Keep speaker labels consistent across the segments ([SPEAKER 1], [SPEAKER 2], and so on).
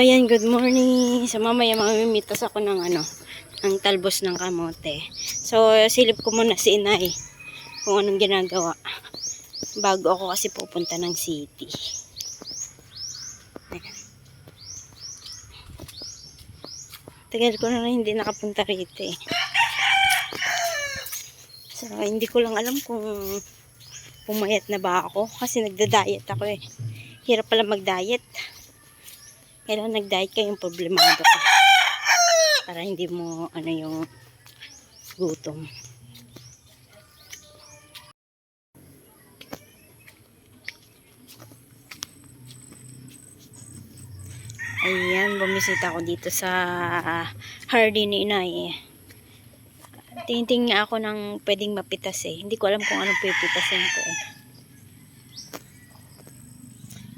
[SPEAKER 1] ayan, good morning. Sa mamaya mamimitas ako ng ano, ng talbos ng kamote. So, silip ko muna si inay kung anong ginagawa. Bago ako kasi pupunta ng city. Tagal ko na hindi nakapunta rito eh. So, hindi ko lang alam kung pumayat na ba ako kasi nagda-diet ako eh. Hirap pala mag-diet. Kailan nag-diet ka yung problemado ka. Para hindi mo ano yung gutom. Ayan, bumisita ako dito sa Hardy ni Inay eh. Tingting ako ng pwedeng mapitas eh. Hindi ko alam kung anong pipitasin ko eh.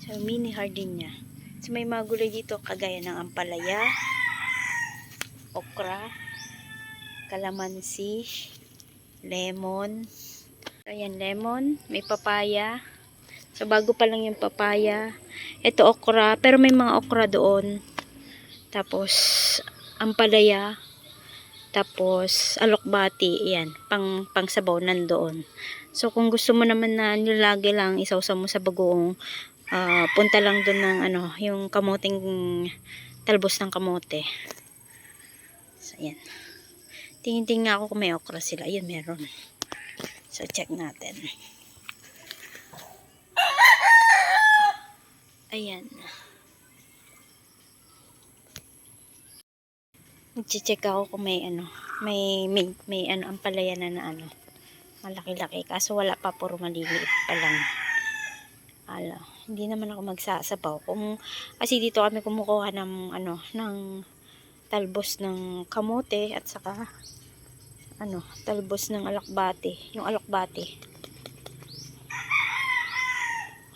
[SPEAKER 1] So, mini Hardy niya. So, may mga gulay dito kagaya ng ampalaya, okra, kalamansi, lemon. Ayan, lemon. May papaya. So, bago pa lang yung papaya. Ito okra. Pero may mga okra doon. Tapos, ampalaya. Tapos, alokbati. Ayan. Pang, pang sabaw nandoon. So, kung gusto mo naman na nilagay lang, isawsaw mo sa bagoong, ah, punta lang doon ng ano, yung kamoting talbos ng kamote. So, ayan. Tingin-tingin ako kung may okra sila. Ayun, meron. So, check natin. Ayan. Nag-check ako kung may ano, may, may, may ano, ang palaya na na ano, malaki-laki. Kaso wala pa, puro maliliit pa lang. Ala, hindi naman ako magsasabaw. Kung, kasi dito kami kumukuha ng, ano, ng talbos ng kamote at saka, ano, talbos ng alakbate. Yung alakbate.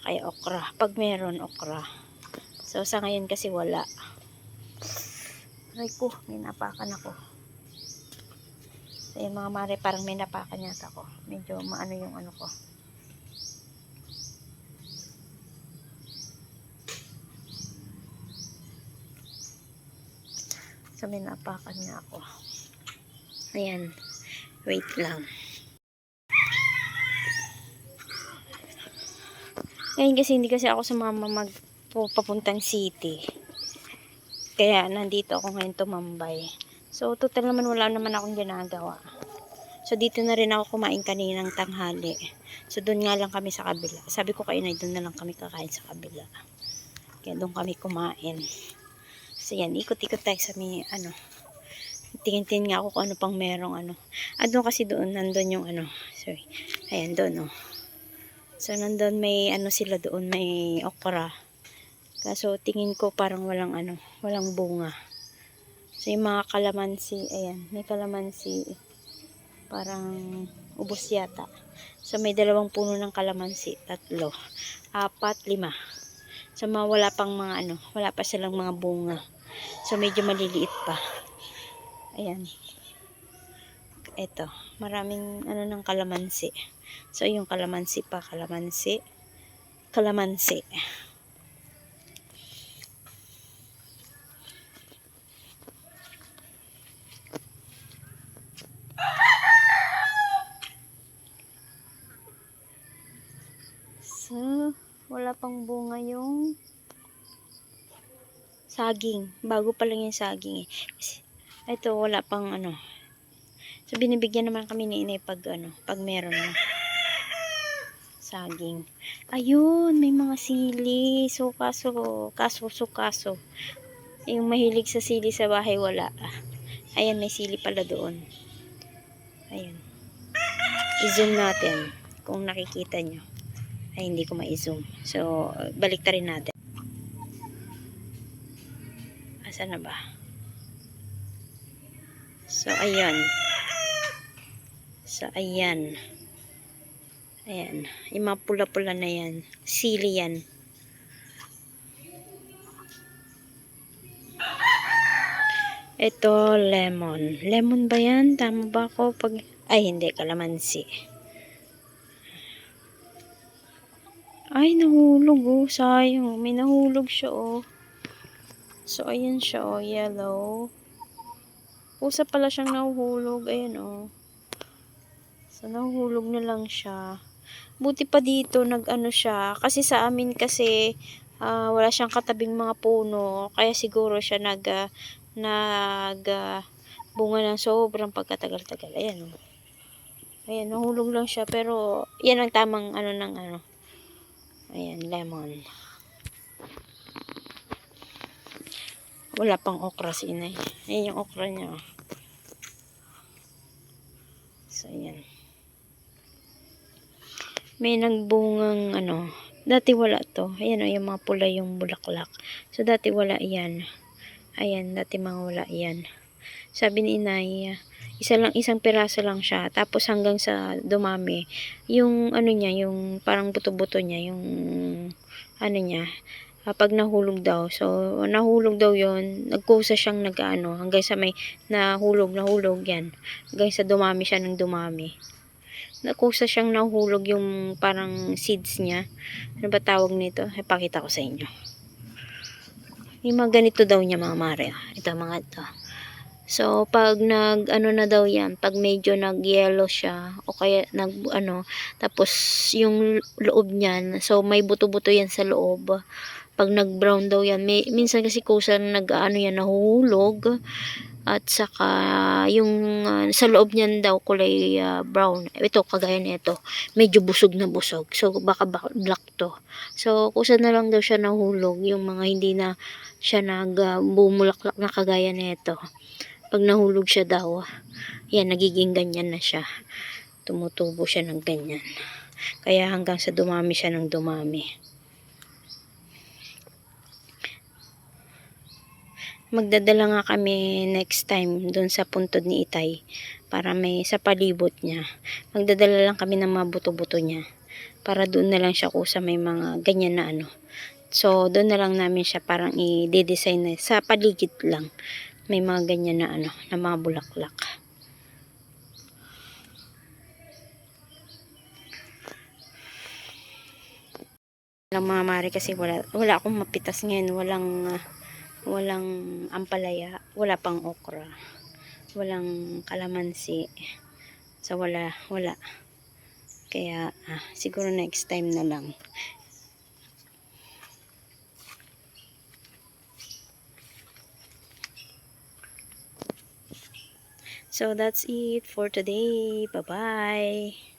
[SPEAKER 1] Kaya okra. Pag meron, okra. So, sa ngayon kasi wala. Aray ko, may napakan ako. So, mga mare, parang may napakan yata ako. Medyo maano yung ano ko. So, may napakan niya ako. Ayan. Wait lang. Ngayon kasi hindi kasi ako sa mama mag papuntang city. Kaya nandito ako ngayon tumambay. So, total naman wala naman akong ginagawa. So, dito na rin ako kumain kaninang tanghali. So, doon nga lang kami sa kabila. Sabi ko kayo na doon na lang kami kakain sa kabila. Kaya doon kami kumain. So, yan. Ikot-ikot tayo sa may, ano, tingin-tingin nga ako kung ano pang merong, ano. Ah, doon kasi doon, nandun yung, ano, sorry. Ayan, doon, oh. So, nandun may, ano sila doon, may okra. Kaso, tingin ko parang walang, ano, walang bunga. So, yung mga kalamansi, ayan, may kalamansi, parang ubos yata. So, may dalawang puno ng kalamansi, tatlo, apat, lima. So, mga wala pang mga, ano, wala pa silang mga bunga. So, medyo maliliit pa. Ayan. Ito, maraming, ano, ng kalamansi. So, yung kalamansi pa, kalamansi, kalamansi. So, wala pang bunga yung saging. Bago pa lang yung saging eh. Ito, wala pang ano. So, binibigyan naman kami ni inay pag ano, pag meron na saging. Ayun, may mga sili. So, kaso, kaso, so, kaso. Yung mahilig sa sili sa bahay, wala. Ayan, may sili pala doon. Ayan. I-zoom natin kung nakikita nyo. Ay, hindi ko ma-zoom. So, balik rin natin. Asa na ba? So, ayan. So, ayan. Ayan. Yung mga pula-pula na yan. Sili yan. Ito, lemon. Lemon ba yan? Tama ba ako? Pag... Ay, hindi. Kalamansi. Ay, nahulog oh. Sayang. May nahulog siya oh. So, ayan siya, oh, yellow. Pusa pala siyang nahuhulog. Ayan, oh. So, nahuhulog na lang siya. Buti pa dito, nag-ano siya. Kasi sa amin kasi, ah, wala siyang katabing mga puno. Kaya siguro siya nag, ah, nag, ah, bunga ng sobrang pagkatagal-tagal. Ayan, oh. Ayan, nahulog lang siya. Pero, yan ang tamang, ano, ng, ano. Ayan, lemon. Wala pang okra si inay. Ayan yung okra niya. oh. So, ayan. May nagbungang ano. Dati wala to. Ayan o, yung mga pula yung bulaklak. So, dati wala yan. Ayan, dati mga wala yan. Sabi ni inay, isa lang, isang piraso lang siya. Tapos hanggang sa dumami, yung ano niya, yung parang buto-buto niya, yung ano niya, kapag nahulog daw. So, nahulog daw yon nagkusa siyang nag-ano, hanggang sa may nahulog, nahulog yan. Hanggang sa dumami siya ng dumami. Nakusa siyang nahulog yung parang seeds niya. Ano ba tawag nito? Ipakita ko sa inyo. Yung mga ganito daw niya mga mare. Ito mga ito. So, pag nag, ano na daw yan, pag medyo nag-yellow siya, o kaya nag, ano, tapos yung loob niyan, so may buto-buto yan sa loob. Pag nag-brown daw yan, may, minsan kasi kusa nag, ano yan, nahuhulog. At saka, yung ah, sa loob niyan daw kulay ah, brown. Ito, kagaya nito, medyo busog na busog. So, baka, black to. So, kusa na lang daw siya nahulog, yung mga hindi na siya nag ah, bumulaklak na kagaya nito pag nahulog siya daw, yan, nagiging ganyan na siya. Tumutubo siya ng ganyan. Kaya hanggang sa dumami siya ng dumami. Magdadala nga kami next time dun sa puntod ni Itay para may sa palibot niya. Magdadala lang kami ng mga buto-buto niya para doon na lang siya kusa may mga ganyan na ano. So, doon na lang namin siya parang i-design na sa paligid lang may mga ganyan na ano, na mga bulaklak. Walang mga mari kasi wala, wala akong mapitas ngayon, walang ah, walang ampalaya, wala pang okra, walang kalamansi. So wala, wala. Kaya ah, siguro next time na lang. So that's it for today. Bye-bye.